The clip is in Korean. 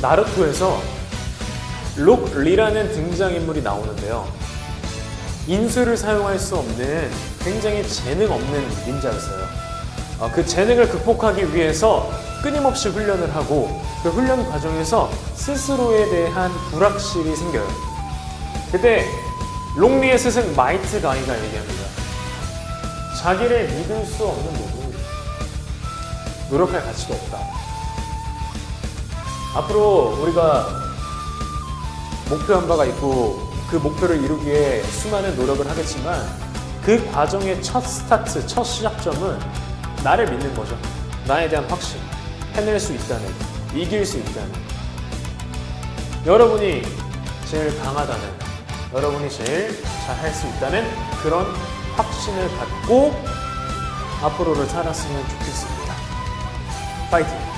나루토에서 록 리라는 등장인물이 나오는데요. 인수를 사용할 수 없는 굉장히 재능 없는 닌자였어요. 어, 그 재능을 극복하기 위해서 끊임없이 훈련을 하고 그 훈련 과정에서 스스로에 대한 불확실이 생겨요. 그때 롱리의 스승 마이트 가이가 얘기합니다. 자기를 믿을 수 없는 놈은 노력할 가치도 없다. 앞으로 우리가 목표한 바가 있고 그 목표를 이루기 위해 수많은 노력을 하겠지만 그 과정의 첫 스타트, 첫 시작점은 나를 믿는 거죠. 나에 대한 확신, 해낼 수 있다는, 이길 수 있다는. 여러분이 제일 강하다는, 여러분이 제일 잘할 수 있다는 그런 확신을 갖고 앞으로를 살았으면 좋겠습니다. 파이팅!